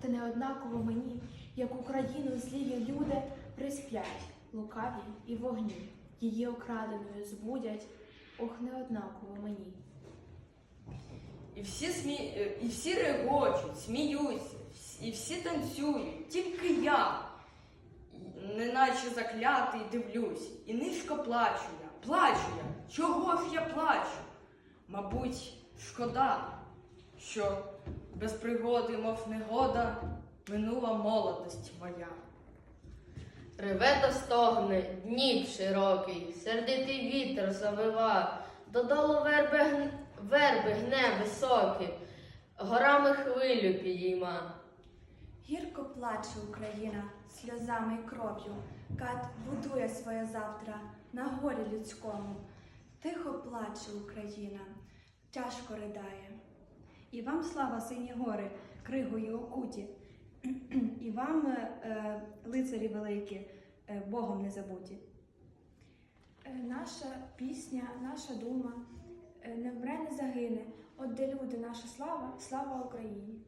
та не однаково мені, як Україну зліві люди присплять, лукаві і вогні, її окраденою збудять, ох, не однаково мені. І всі, смі... е, і всі регочуть, сміються, і всі танцюють, тільки я, неначе заклятий дивлюсь, і низько плачу я, плачу я, чого ж я плачу? Мабуть, шкода, що без пригоди, мов негода, минула молодость моя. Реве та стогне, дніп широкий, сердитий вітер завива, додолу верби, гн- верби гне високий, горами хвилю підійма. Гірко плаче Україна сльозами і кров'ю, кат будує своє завтра на горі людському. Тихо плаче Україна, тяжко ридає. І вам слава сині гори, кригою окуті, і вам, е, лицарі великі, е, Богом не забуті. Е, Наша пісня, наша дума е, не вмре, не загине. От де люди, наша слава, слава Україні.